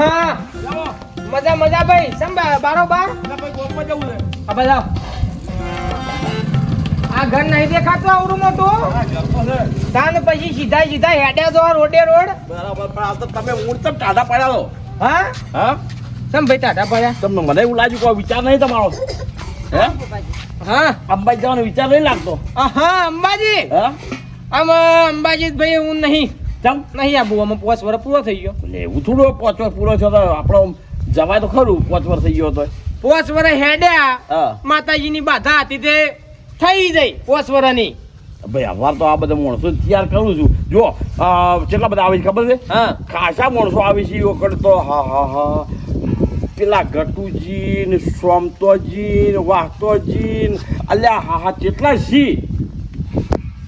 હા મજા મજા ભાઈ. સમ બારોબાર હા બધા. આ ઘર નહીં દેખાતું આવડું મોટું? તાન પછી સીધા સીધા હેડ્યા જો રોડે રોડ? બરાબર પણ આ તો તમે ઊંટ તમ ટાઢા પડ્યા છો? હા? હા? સમ ભાઈ ટાઢા પડ્યા? તમને મને એવું લાગ્યું કોઈ વિચાર નહીં તમારો? હે? હા. અંબાજી જવાનો વિચાર નહીં લાગતો? હા અંબાજી. હા? આમ અંબાજી ભાઈ હું નહીં. ચમ નહીં આબુ આમાં પાંચ વર્ષ પૂરો થઈ ગયો. એવું થોડું પાંચ વર્ષ પૂરો થયો તો આપણો જવાય તો ખરું પાંચ વર્ષ થઈ ગયો તો. પાંચ વર્ષ હેડ્યા માતાજીની બાધા હતી તે થઈ જઈ પાંચ વર્ષની. ભાઈ અમાર તો આ બધા માણસો તૈયાર કરું છું. જો કેટલા બધા આવે છે ખબર છે? હા. ખાસા માણસો આવે છે વખત તો હા હા હા. પેલા ગટુજી ને સોમતોજી ને વાહતોજી અલ્યા હા હા કેટલા સી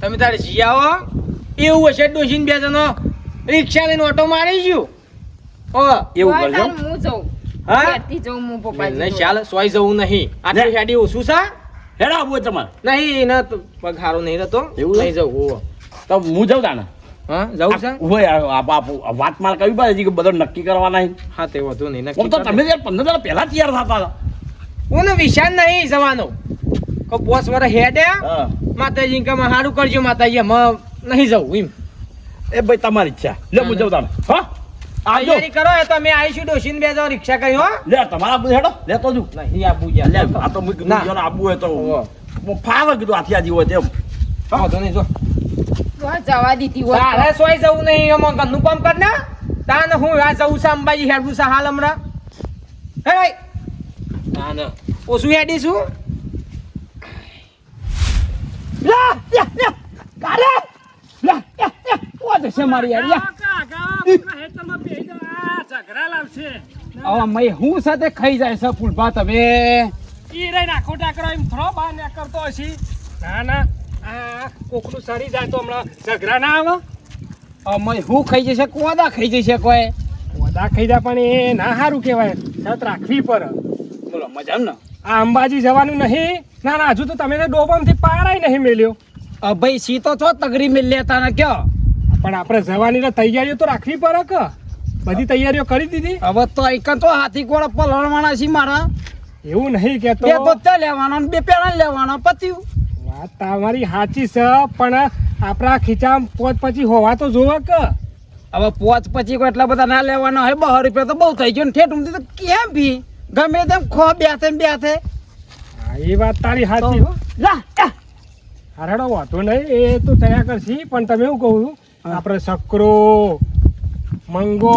તમે તારે જી આવો. એવું હશે ડોસીને બે જણો રિક્ષા લઈને ઓટો મારી ગયું ઓ એવું કરજો. હું જઉં. હા? જઉં હું પપ્પા નહીં ચાલ સોય જવું નહીં. આટલી ગાડી ઓછું સા? હેડા આવું તમારે. નહીં ન પગારો નહીં રહેતો. એવું નહીં જવું તો હું જઉં તાને. હા જવું છે? હોય વાત મારે કવી પાછી કે બધો નક્કી કરવાના હા તે વધુ નહીં તો તમે યાર પંદર દાડા પહેલા તૈયાર થતા હતા. હું વિશાલ નહીં જવાનો. કો પોસ વર માતાજી કે હારું કરજો માતાજી અમે નહીં જવું એમ. એ ભાઈ તમારી ઈચ્છા. લે હું જાઉં તમે હા? આજો કરો એ તો મે આઈશું ડોશીન બે જાવ રિક્ષા કરી હો. લે તમારા બુ હેડો લેતો જુ નહીં આબુ લે આ તો મુક ના. જો આબુ હે તો મો હું ફાવે કીધું આથી આજી હોય તેમ. વાંધો નહીં જો. જવા દીધી હોય તો. તારે સોય જવું નહીં એમાં ઘરનું કામ કર ને. તાન હું આ જવું છે અંબાજી હેડું છે હાલ હમણાં. હે ભાઈ? ના ના. ઓછું હેડીશું. લા લા લા. કારે લા લા લા ઓ તો છે મારી યાર યા હવે મય હું સાથે ખાઈ જાય છે ફૂલભા તમે ઈ રે નાખો ટાકરો એમ થોડો બહાર ને કરતો હશી. ના ના આ કોકનું સરી જાય તો હમણાં ઝઘડા ના આવે. મય હું ખાઈ જશે કોદા ખાઈ જશે કોઈ? ઓદા ખાઈ જાય પણ એ ના સારું કહેવાય. છત રાખવી પર બોલો મજા ને? આ અંબાજી જવાનું નહીં. ના ના હજુ તો તમે ડોબમથી પારાય નહીં મેલ્યો. ભાઈ સી તો છો તગરી મિલ લેતા ને કયો? પણ આપણે જવાની તૈયારીઓ તો રાખવી પડે કે? બધી તૈયારીઓ કરી દીધી? હવે તો એક તો હાથી કોળા પલળવાના છે મારા. એવું નહીં બે તો લેવાના લેવાનો બે પેણા લેવાના પત્યું. વાત તમારી સાચી છે પણ આપણા ખીચામ પોચ પછી હોવા તો જોવા કે? હવે પોચ પછી કોઈ એટલા બધા ના લેવાના હોય બહાર રૂપિયા તો બહુ થઈ ગયો ને ઠેઠ તો કેમ ભી? ગમે તેમ ખો બેસે બેસે. એ વાત તારી સાચી. હો લા. હારાડો વાંધો નહીં એ તો થયા કરશી પણ તમે એવું કહું છું આપણે સકરો મંગો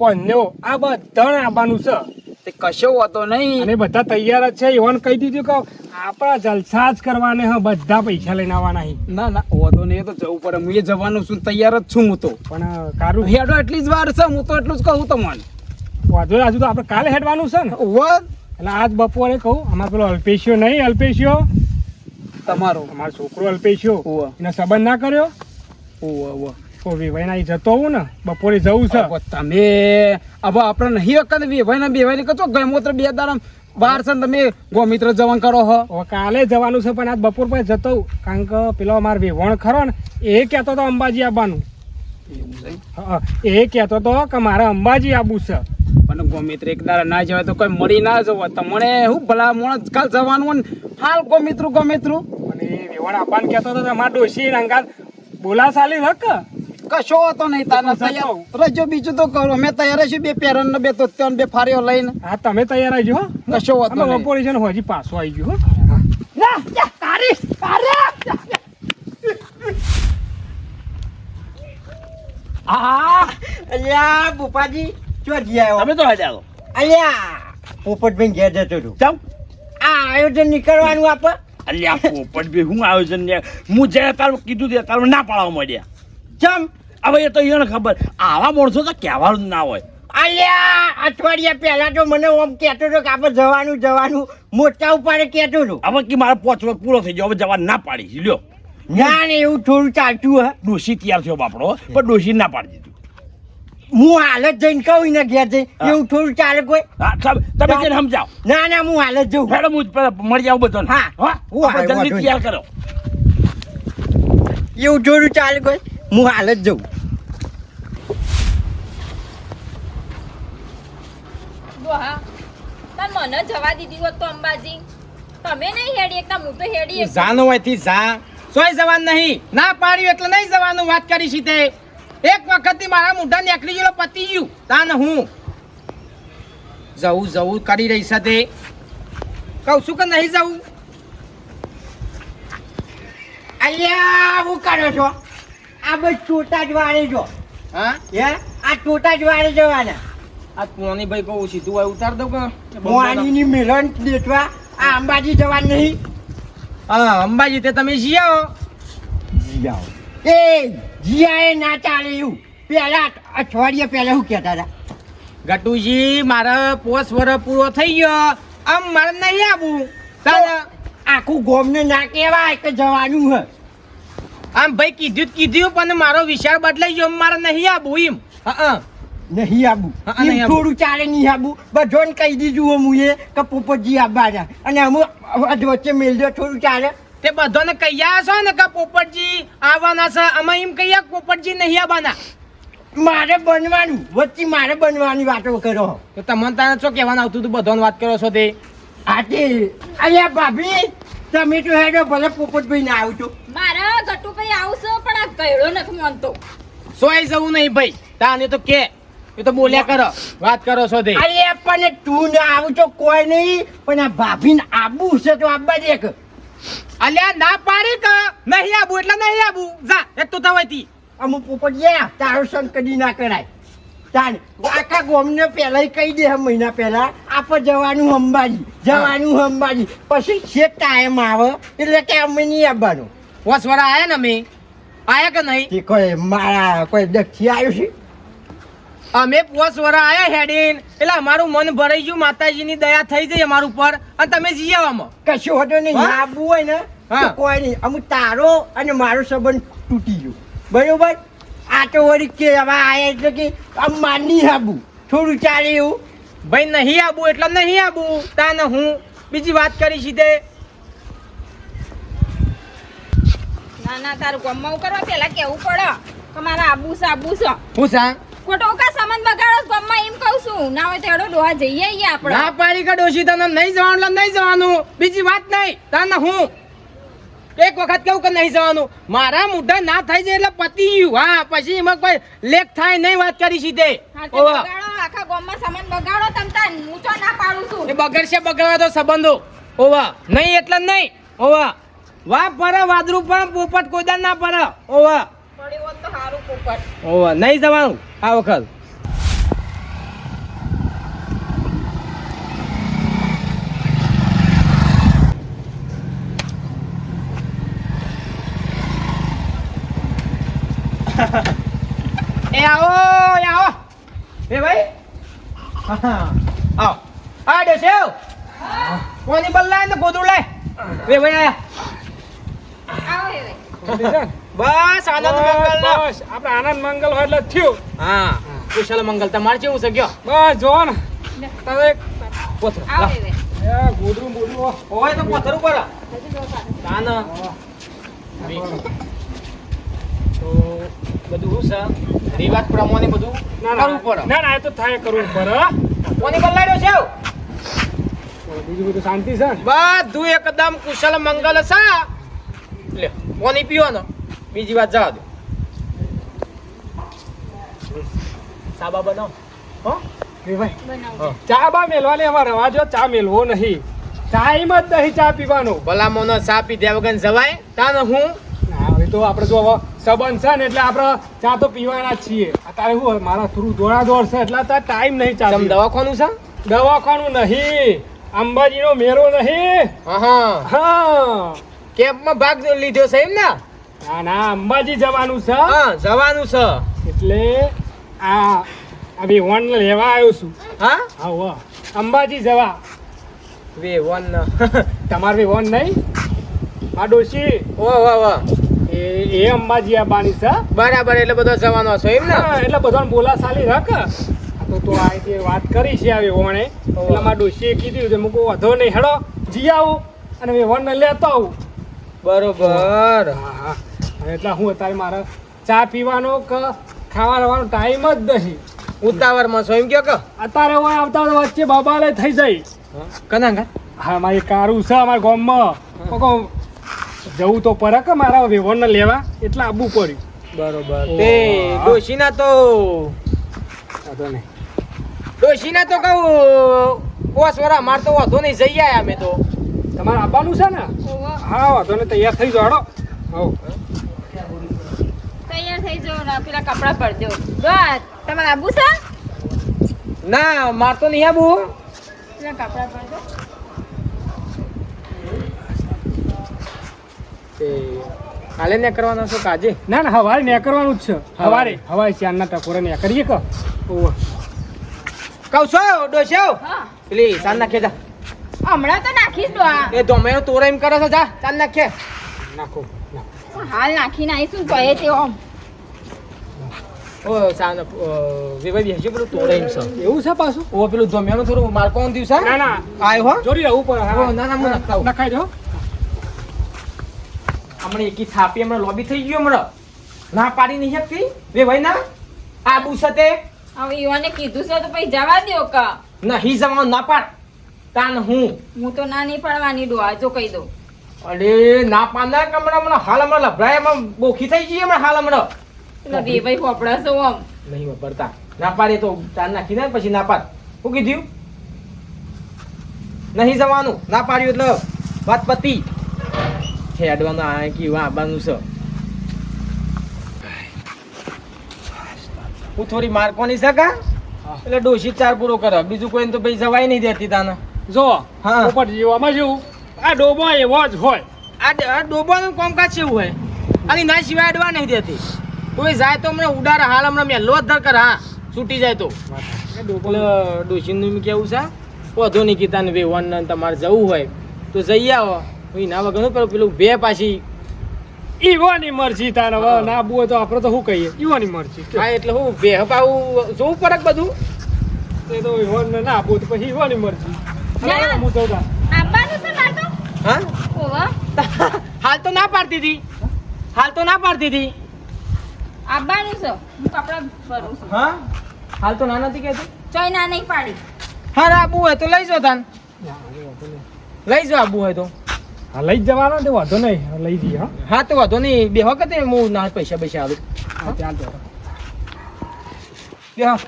કોન્યો આ બધા આવવાનું છે. તે કશો હોતો નહીં. અને બધા તૈયાર જ છે એવાને કહી દીધું કે આપણા જલસા જ કરવાને હા બધા પૈસા લઈને આવવાના ના ના હોતો નહીં તો જવું પડે. હું એ જવાનું છું તૈયાર જ છું હું તો. પણ કારું? હેડો એટલી જ વાર છે હું તો એટલું જ કહું તમને. વાંધો હજુ તો આપણે કાલે હેડવાનું છે ને. એટલે આજ બપોરે કહું અમારે પેલો અલ્પેશિયો નહીં અલ્પેશિયો. તમારો. અમારો છોકરો અલ્પેશિયો એને સંબંધ ના કર્યો? ઓવો ઓવો અહીં જતો હોઉં ને બપોરે જવું છે. તમે હવે આપણે નહીં વખત વેવાય ને બેવાય ને કચો ગમોત્ર બે દાડા બહાર છે તમે ગોમિત્ર જવાનું કરો હો. કાલે જવાનું છે પણ આજ બપોર પછી જતો કારણ કે પેલો અમારે વેવણ ખરો ને એ કહેતો હતો અંબાજી આવવાનું એ કહેતો હતો કે મારે અંબાજી આવવું છે. પણ ગોમિત્ર એક દાડા ના જવાય તો કોઈ મળી ના જવો તમને હું ભલા મોણ કાલ જવાનું હાલ ગોમિત્રું ગોમિત્રું. અને આપણને કહેતો હતો તમારા ડોશી રંગાત બોલા સાલી હક? કશો હતો નહીં તૈયાર રજો બીજું તો કરો. અમે તૈયાર છીએ બે પેરન ને બે તો બે ફારીઓ લઈને. હા તમે તૈયાર આવજો હો. કશો હતો નહીં. બપોરે હોજી પાછો આવી ગયો હો. લા, લા, તારી, તારી. હા અલ્યા ભૂપાજી ચો જી આવ્યો તમે તો હેડ્યા તો અલ્યા પોપટભાઈ ઘેર જતો હતો ચમ આ આયોજન નીકળવાનું આપ? અલ્યા પોપટ બી હું આયોજન ને હું જે તારું કીધું તે તારું ના પાડવા માંડ્યા. ચમ? હવે એ તો એને ખબર. આવા માણસો તો કહેવાનું ના હોય. અલ્યા અઠવાડિયા પહેલા તો મને ઓમ કહેતો હતો કે આપણે જવાનું જવાનું. મોટા ઉપાડે કહેતો હતો. હવે કે મારે પહોંચવો પૂરો થઈ ગયો. હવે જવા ના પાડી લ્યો. ના ને એવું થોડું ચાલતું હે ડોશી તૈયાર થયો બાપડો. પણ ડોશી ના પાડી દીધું. હું હાલ જ જઈને કહું ને ઘેર જઈ એવું થોડું ચાલે કોઈ? તમે જઈને સમજાવ. ના ના હું હાલ જ જઉં. હેડો હું મળી આવું બધો હા. હું જલ્દી તૈયાર કરો. એવું થોડું ચાલે કોઈ? હું હાલ જ જઉં. મને જવા દીધી હોત તો અંબાજી. તમે નહીં હેડી એકતા હું તો હેડી એકતા. જાનો હોયથી જા. સોય જવાનું નહીં. ના પાડ્યું એટલે નહીં જવાનું. વાત કરી તે. એક વખત મારા મોઢા નીકળી ગયેલો પતી ગયું. તાન હું? જવું જવું કરી રહી છે તે. કહું છું કે નહીં જવું? અલ્યા હું કરો છો? આ બસ ચોટા જ વાળી જો હા? હે? આ ચોટા જ વાળી જવાના. આ પોની ભાઈ કહું સીધું હોય ઉતાર દઉં કે મોહાણીની મિલન દેખવા આ અંબાજી જવાનું નહીં. હા અંબાજી તે તમે જી આવો જીયાઓ. એ જીયાએ ના ચાલે એવું. પહેલા અઠવાડિયા પહેલા શું કહેતા હતા? ગટુજી મારે પોસ વર પૂરો થઈ ગયો. આમ મારે નહીં આવું આખું ગોમને ના કહેવાય કે જવાનું હે. આમ ભાઈ કીધું કીધું પણ મારો વિચાર બદલાઈ ગયો. મારે નહીં આવું એમ. હા નહીં આબુ હા, થોડું ચાલે નહીં આબુ બધોને કહી દીધું હું એ કે પોપટજી આવવાના અને અમુક વચ્ચે મેલજો થોડું ચાલે. તે બધાને કહ્યા છો ને કે પોપટજી આવવાના છે. અમે એમ કહીએ પોપટજી નહીં આવવાના. મારે બનવાનું. વચ્ચે મારે બનવાની વાતો કરો. તો તમને તાને શું કહેવાનું આવતું હતું? બધાને વાત કરો છો તે. આતે અલ્યા ભાભી તમે તો હેડો ભલે પોપટભાઈ ના આવજો મારા ગટુભાઈ આવશે પણ આ ગયડો નથી માનતો. સોય જવું નહીં ભાઈ. તાને તો કે. એ તો બોલ્યા કરો. વાત કરો છો તે. અરે પણ તું ના આવજો કોઈ નહીં પણ આ ભાભીને આબુ છે તો આબા દે કે અલ્યા ના પાડી કે? નહીં આબુ એટલે નહીં આબુ. જા એક તો થવાથી અમુક પોપટ ગયા તારો સંગ કદી ના કરાય. તાન આખા ગોમને પહેલા કહી દે મહિના પહેલા. આપણે જવાનું અંબાજી જવાનું અંબાજી. પછી છે ટાઈમ આવે એટલે કે અમે નહીં આવવાનું. વસ વડા આયા ને અમે? આયા કે નહીં? કોઈ મારા કોઈ દક્ષી આવ્યું છે? અમે પોસ વરા આયા હેડીન. એટલે અમારું મન ભરાઈ ગયું માતાજીની દયા થઈ જઈ અમારું ઉપર અને તમે જઈ આવામાં કશું હોતો નહીં? આબુ હોય ને તો કોઈ નહીં. અમુક તારો અને મારો સંબંધ તૂટી ગયો. બરોબર? આ તો વળી કહેવા આયા એટલે કે આમ માની આબુ. થોડું ચાલે એવું. ભાઈ નહીં આવું એટલે નહીં આવું તાને હું બીજી વાત કરી છે તે ના ના તારું ગમવું કરવા પેલા કેવું પડે? તમારા મારા આબુ સાબુ આબુ છે. હું સા? ખોટો કા સામાન બગાડો ગમમાં એમ કહું છું. ના હોય તો એડો ડોહા જઈએ અહીંયા આપણે. ના પાડી કે ડોશી તને નહીં જવાનું એટલે નહીં જવાનું. બીજી વાત નહીં. તને હું? એક વખત કેવું કે નહીં જવાનું? મારા મુઢા ના થાય છે એટલે પતી ગયું હા પછી એમાં કોઈ લેખ થાય નહીં વાત કરી. બગાડો આખા ગામમાં સામાન બગાડો તમ તાર. હું તો ના પાડું છું? એ બગડશે બગડવા તો સંબંધો. ઓવા નહીં એટલે નહીં. ઓવા વાહ પર વાદરું પણ પોપટ કોઈદાર ના પર ઓવા ઓવા નહીં જવાનું આ વખત. એ આવો એ આવો. એ ભાઈ. આવો. આ ડેસેવ કોની બલ્લા ને ગોદડું લે એ ભાઈ આયા. આવો હવે બસ આનંદ મંગલ બસ. આપણે આનંદ મંગલ હોય એટલે થયું. હા કુશલ મંગલ તમારે કેવું છે? ગયો. બસ જો ને. તમે પોથરો ગોદરું બોદરું હોય તો પોથર ઉપર. તાન તો બધું શું છે? રિવાજ પ્રમાણે બધું કરવું પડે. ના ના એ તો થાય કરવું પડે. કોની બલ્લાડ્યો છે? બીજું બધું શાંતિ છે બસ બધું એકદમ કુશલ મંગલ છે. લે કોની પીવાનો બીજી વાત જવા દો. સાબા બનાવ. હો? એ ભાઈ બનાવો ચા બા મેલવાની અમારે રવાજો ચા મેલવો નહીં. ટાઈમ જ નહીં ચા પીવાનો. ભલા મોનો ચા પીધ્યા વગર જવાય? તાને હું? ના હવે તો આપણે જો હવે સંબંધ છે ને એટલે આપણે ચા તો પીવાના જ છીએ. અત્યારે શું મારા થોડું દોડા દોડ છે એટલે અત્યારે ટાઈમ નહીં ચા દવાખાનું છે? દવાખાનું નહીં. અંબાજીનો મેળો નહીં. હા હા. હા. કેમ્પમાં ભાગ લીધો છે એમ ને? ના ના અંબાજી જવાનું છે. હા જવાનું છે. એટલે આ આ વિહોણ લેવા આવ્યો છું. હા? હા હો અંબાજી જવા. વે વન તમારે વન નહીં? આ ડોશી. વાહ વાહ વાહ એ એ અંબાજી આવવાની છે. બરાબર એટલે બધો જવાનો છો એમ ને? એટલે બધાને બોલા સાલી રાખ તો તો આ જે વાત કરી છે આવી ઓણે એટલે મારા ડોશીએ કીધું કે મૂકો વધો નહીં. હેડો જી આવું અને વેવણને લેતો આવું. બરોબર. હા હા. એટલે હું અત્યારે મારે ચા પીવાનો કે ખાવા લેવાનો ટાઈમ જ નથી. ઉતાવળમાં છો એમ કયો કે? અત્યારે હું આવતા વચ્ચે બબાલે થઈ જાય કના હા મારી કારું છે અમારા ગામમાં. કોકો જવું તો પડે કે મારા વેવણને લેવા? એટલે આવવું પડ્યું. બરોબર. તે ડોશીના તો વાંધો નહીં. ડોશીના તો કહું ઓસ વરા માર તો વાંધો નહીં જઈ આયા અમે તો. તમારે આવવાનું છે ને? હા વાંધો નહીં તૈયાર થઈ જાડો હો. થઈ જાઓ ને પેલા કપડા પડજો બસ. તમારે આબુ છે? ના માર તો નહીં આબુ. પેલા કપડા પડજો કાલે ને કરવાના છો કાજે ના ના હવારે નીકળવાનું જ છે. હવારે. હવારે ચારના ટકોરે કરીએ કે? ઓહો. કહું છો ડોશો? હા. પેલી ચાંદ નાખે જા. હમણાં તો નાખીશ ડોહા એ ધોમેનો તોરે એમ કરે છે જા ચાંદ નાખે નાખો નાખો. હાલ નાખીને આવીશું તો એ તે ઓમ ઓ ચાંદ વિભાઈ બેસી પેલું તોરા એમ છે એવું છે પાછું? ઓ પેલું ધોમેનું થોડું માર કોણ દિવસ ના ના. આયો હો. જોડી રહેવું પડે ના, ના, હું નખાવું. નખાઈ દો હમણાં એકી થાપી હમણાં લોબી થઈ ગયો હમણાં. ના પાડી નહીં શકતી? વે ભાઈ ના. આબુ સતે હવે યુવાને કીધું છે તો પછી જવા દ્યો કા. નહીં જવાનું ના પાડ. તાન હું. હું તો ના નહીં પડવાની ડોહા જો કહી દઉં. અરે ના પાડના કમરા હમણાં હાલ હમણાં લભરાય એમાં બોખી થઈ ગઈ હમણાં હાલ હમણાં. બે ભાઈ પોપડા છો ઓમ. નહીં વાપરતા ના પાડે તો ચાર નાખી દે પછી ના પાડ. શું કીધું? નહીં જવાનું. ના પાડ્યું એટલે વાત પતી. હેડવાનું આ કેવું આવવાનું છે. હું થોડી મારકોની સકા એટલે ડોશી ચાર પૂરો કરે. બીજું કોઈને તો ભાઈ જવાય નહીં દેતી તાને. જો હા. ઉપર જીવામાં જેવું આ ડોબો એવો જ હોય. આ ડોબાનું કામકાજ કેવું હોય. અને ના સિવાય અડવા નહીં દેતી. કોઈ જાય તો હમણાં ઉડાર હાલ હમણાં મેં લો ધર હા છૂટી જાય તો. ડોશીનું કેવું છે? વધુ નહીં કીધા ને વેવાન ને તમારે જવું હોય તો જઈ આવો. હું ના વગર પેલું પેલું બે પાછી ઈવોની મરજી તારે. હવે ના હોય તો આપણે તો શું કહીએ? ઈવોની મરજી. હા એટલે હું બે પાવું જોવું પડે બધું? એ તો ઈવોને ના આપવું તો પછી ઈવોની મરજી. હું તો તા. આવવાનું છે મારે તો? હા? હાલ તો ના પાડતી હતી. હાલ તો ના પાડતી હતી. આવવાનું છે. હું કપડાં ભરું છું. હા? હાલ તો ના નથી કહેતી ચોય ના નહીં પાડી. હા આબુ હોય તો લઈ જાઓ તાન. લઈ જાઓ આબુ હોય તો. હા લઈ જ જવાના તે વાંધો નહીં. લઈ જઈએ હા. હા તો વાંધો નહીં. બે વખતે હું ના પૈસા પૈસા આલું. હા ચાલ તો બે હા.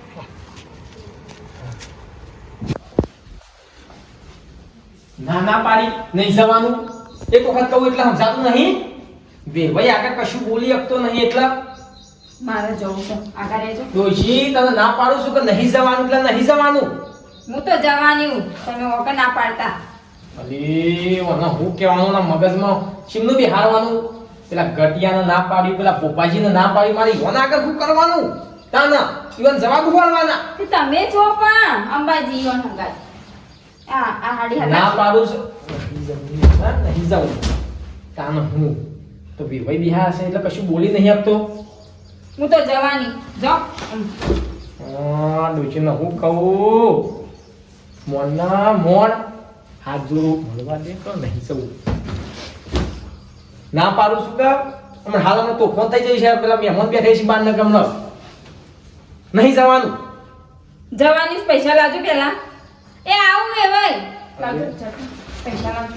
ના ના પાડી. નહીં જવાનું. એક વખત કહું એટલે સમજાતું નહીં. બે ભાઈ આગળ કશું બોલી શકતો નહીં એટલે. મારે જવું છે. આગળ રહેજો. ડોશી તમે ના પાડું છું કે નહીં જવાનું? એટલે નહીં જવાનું. હું તો જવાની હું તમે વગર ના પાડતા. અલી હું કહેવાનું ના મગજમાં શીમનું બી હારવાનું પેલા ગટિયાને ના પાડ્યું પેલા પોપાજીને ના પાડ્યું મારી ઈવન આગળ શું કરવાનું? તાના ઈવન જવાબ તે તમે છો પણ અંબાજી ઈવન આ આ હાડી ના પાડું છું. નહીં જવું તાન હું. તો વિભાઈ બિહાર છે એટલે કશું બોલી નહીં આપતો. હું તો જવાની. જો. હા ડોશીને હું કહું? મોના મોણ હાથ જોડું. મળવા દે તો નહીં જવું. ના પાડું છું કે? હમણાં તો તોફાન થઈ જાય છે. પેલા મહેમાન બેઠા છે બાર નગમ નહીં જવાનું. જવાની પૈસા લાજો પેલા. એ આવું એ ભાઈ પૈસા લાજો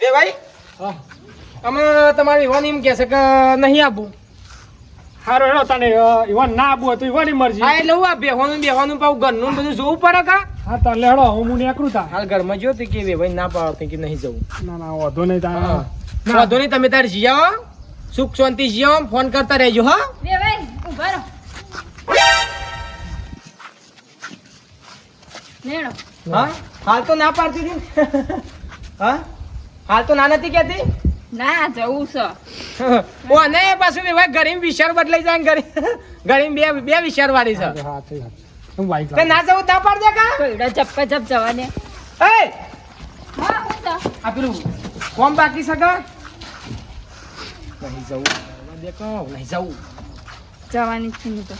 બે ભાઈ હા અમે તમારી વિવાન એમ કહે છે કે નહીં આપવું હારો હેડો તને અ, ના આપવું તો ઈવોની મરજી. હા એટલે હું આ બેહવાનું બેહવાનું પાછું ઘરનું બધું જોવું પડે કા? હા તને લેડો હું હું નીકળું તા હાલ ઘરમાં જો તે કે ભાઈ ના પાડતી કે નહીં જવું. ના ના વાંધો નહીં તારે ના વાંધો નહીં તમે તાર જી આવો સુખ શાંતિ જી આવો ફોન કરતા રહેજો હા. બે ભાઈ ઊભા રહો. લેડો હા? હાલ તો ના પાડતી હતી હા? હાલ તો ના નથી કહેતી? ના જવું છે. ઓ અને પાછું બે ભાઈ ઘરે વિચાર બદલાઈ જાય ગરીમ ગરીમ બે બે વિચાર વાળી છે ના જવું તા પાડ દે કા? કોઈડા જપ્પા જપ જવાને. એ! હા હું તો. આ પેલું કોમ બાકી સગા નહીં જવું. દેખો નહીં જવું. જવાની છે તો.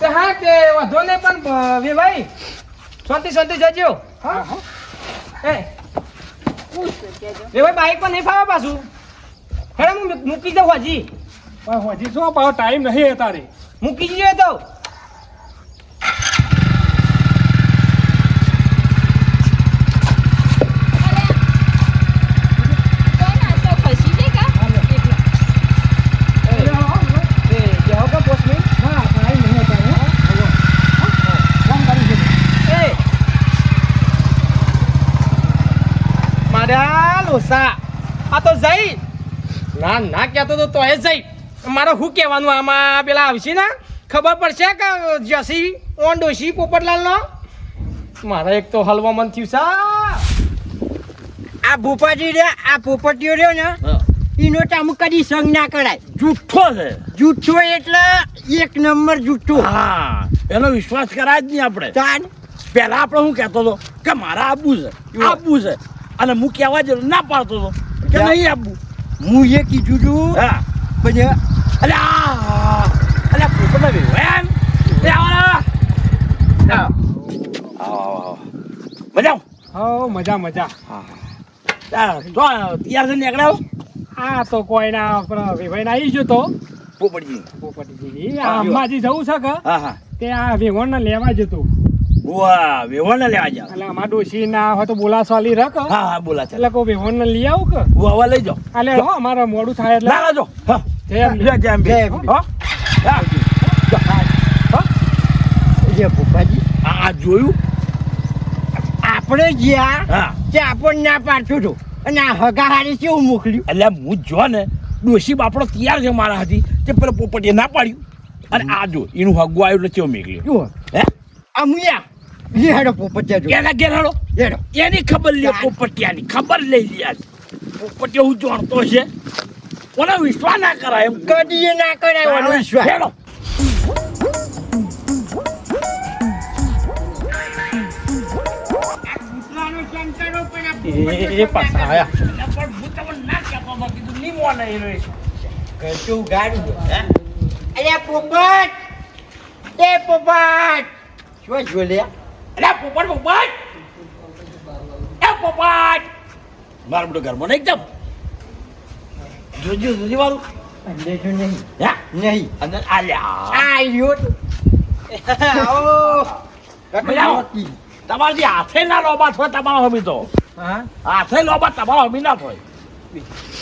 તે હા તે વધો ને પણ વે ભાઈ શાંતિ શાંતિ જજો. હા હા. એ ભાઈ બાઈક પર નહીં ફાવે પાછું. હેડે હું મૂકી જાઉં હજી. પણ હજી શું પાછો ટાઈમ નહીં તારે. મૂકી જઈએ તો કોઈ ના તો ખસી જાય કા એટલે. એ જાઓ કે પોસ્ટ મેં હા ટાઈમ નહીં તારે ફોન કરી છે એ લોસા આ તો જઈ. ના ના કહેતો તો તોય જઈ. મારે શું કહેવાનું આમાં? પેલા આવશે ને? ખબર પડશે કે જસી ઓન પોપટલાલનો? મારે એક તો હલવા મન થયું સા આ ભૂપાજી રે આ પોપટીઓ રહ્યો ને એનો તામું કદી સંગ ના કરાય. જુઠ્ઠો છે. જૂઠો એટલે એક નંબર જૂઠો હા એનો વિશ્વાસ કરાય જ નહીં આપણે. તાન. પહેલા આપણે શું કહેતો હતો કે મારા આબુ છે આબુ છે. અને હું કહેવા જેવું ના પાડતો હતો કે. નહીં આપવું હું એ કીધું છું હા. પછી અલે આ અલે પોપટનો વેવાન એ આવા મજા હો. મજા મજા. તો તૈયાર થઈને નીકળ્યો આ તો કોઈના આપણા વેવાઈને આવી ગયો તો. પોપટજી. પોપટજી આ અંબાજી જવું છે કે? હા હા. તે આ વેવણને લેવા જતો. વાહ વેવાને લેવા જાવ એટલે અમારા ડોશી ના હોય તો બોલાસવાલી રખ હા. હા બોલા એટલે કોઈ વેવણને લઈ આવ કે? હું લઈ જાઓ. એટલે હો અમારે મોડું થાય એટલે. ના હા. જય જય જય જય હો? જે ભૂપાજી. આ જોયું? આપણે ગયા તે આપણને ના પાડતું હતું. અને આ હગાહારી કેવું મોકલ્યું? એટલે હું જો ને ડોશી બાપડો તૈયાર છે મારા હાથી તે પેલો પોપટીએ ના પાડ્યું. અને આ જો એનું હગું આવ્યું એટલે કેવું મોકલ્યું? હે? આ મુયા. લે હેડો પોપટિયા જો એના ઘેર હાલો હેડો. એની ખબર લે પોપટિયાની. ખબર લઈ લે આજ. પોપટિયો હું જાણતો છે. કોને વિશ્વાસ ના કરાય એમ? કદી ના કરાય ઓનો વિશ્વાસ. હેડો. એ પાછા આયા. પણ હું તમને ના હતો, કીધું નહીં મોને એનો એ. કશું ગાડું હે? અલ્યા પોપટ! એ પોપટ! શું જોઈ લે અલે પોપટ પોપટ એ પોપટ મારું બધું ઘરમાં નહીં એકદમ? જોજો જોજો વાળું. અંદર જો નહીં હે? નહીં. અંદર આલ્યા. આ રહ્યો આવો. તમારે જે હાથે ના લોબા થાય તમારો હમી તો. હાથે લોબા તમારો હમી ના થાય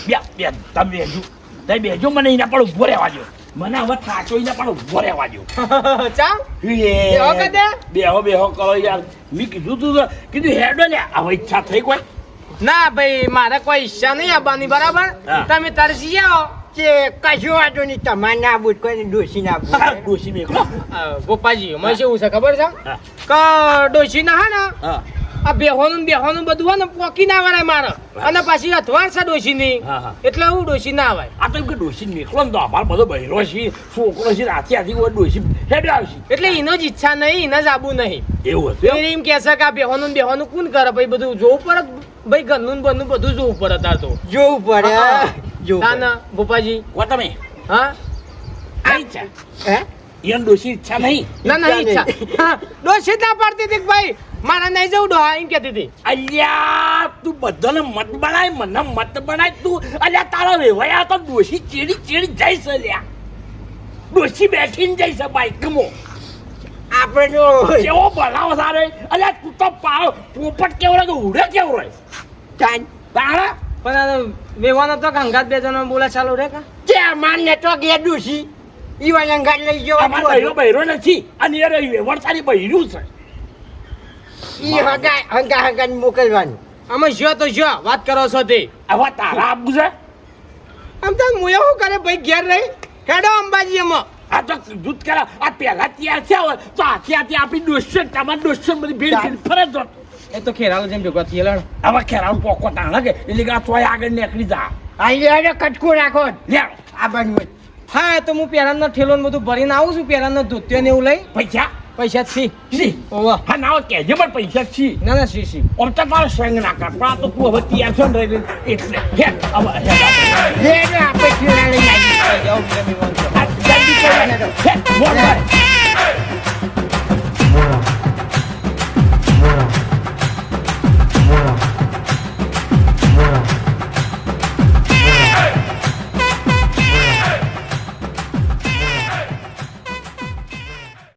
બે બે તમે બેજો તમે બેજો મને એના પણ ઊભો રહેવા દો મને હવે થાચોઈને પણ ઊભો રહેવા દો ચા બેહો કે તે? બેહો બેહો કરો યાર. મેં કીધું તું કીધું હેડો લે. હવે ઈચ્છા થઈ કોઈ? ના ભાઈ મારે કોઈ ઈચ્છા નહીં આવવાની બરાબર? તમે તરસી જાઓ કે કશું વાંધો નહીં તમારે ના બુટ કોઈ ડોસી ના બુટ ડોસી મેં ગોપાજી મને શું છે ખબર છે. કે ડોસી ના હા ને? આ બેહોનું ને બેહોનું બધું હોય ને પોકી ના વળે મારે. અને પાછી અથવાર છે ડોશી ની હા, હા. એટલે હું ડોશી ના આવે આ તો એમ કે ડોસી નીકળો ને તો અમાર બધો બહેરો છે છોકરો છે રાતે આથી હોય ડોસી હેડે આવશે. એટલે એનો જ ઈચ્છા નહીં એને જ આબુ નહીં. એવું હતું એમ? કે છે કે આ બેહોનું ને બેહોનું કોણ કરે? ભાઈ બધું જોવું પડે ભાઈ ઘરનું બનનું બધું જોવું પડે તાર તો. જોવું પડે જોવું ના ના ભોપાજી કો તમે? હા? આઈ ઈચ્છા હે? એમ ડોસી ઈચ્છા નહીં. ના ના ઈચ્છા ડોશી ના પાડતી હતી ભાઈ મારા નહીં જવું ડોહા એમ કહેતી હતી. અલ્યા તું બધાને મત બનાય મને મત બનાય તું અલ્યા તારા વેવાયા તો ડોસી ચેડી ચેડી જાય છે લ્યા ડોસી બેઠીને જઈશ ભાઈ કમો આપણે જો કેવો બનાવો સારે અલ્યા તું તો પાવ પોપટ કેવો રહે ઉડે કેવો રહે ચાન તારા? પણ વેવાનો તો કંગાત બે જણા બોલા ચાલુ રે કા? તે અમારને તો ગયા ડોસી ઈવાન અંગાટ લઈ જવા અમાર બૈરો બૈરો નથી. અને એ વેવણ તારી બૈરું છે. ઈ હગા હંગા હંગા મોકલવાનું. અમે જ્યો તો જ્યો વાત કરો છો તે. હવે તારા આપવું છે? આમ તો હું કરે ભાઈ ઘેર રહી? હેડો અંબાજી એમાં. આ તો દૂધ કરા. આ પહેલા તૈયાર થયા હોય તો આથી આથી આપણી દોસ્તો તમારી દોસ્તો બધી ભેળ ભેળ ફરે જ એ તો ખેરાલો જેમ ભેગો થઈ લડ હવે ખેરાનું પોકો તાણ કે એટલે કે આ તોય આગળ નીકળી જા. લે કટકું રાખો. લે આ બાજુ હા તો હું પેરાનો ઠેલો ને બધું ભરીને આવું છું પેરાનો ધોત્યો ને એવું લઈ. પૈસા? પૈસા છી. છી ઓવા હા ના કેજે પણ પૈસા છી. ના ના સી શી. ઓમ તો મારો સંગ ના કર પણ આ તો તું હવે તૈયાર છો ને રહી એટલે હે હવે હે લે આપણે ચીરા લઈ આવીએ આ જલ્દી કરી હે બોલ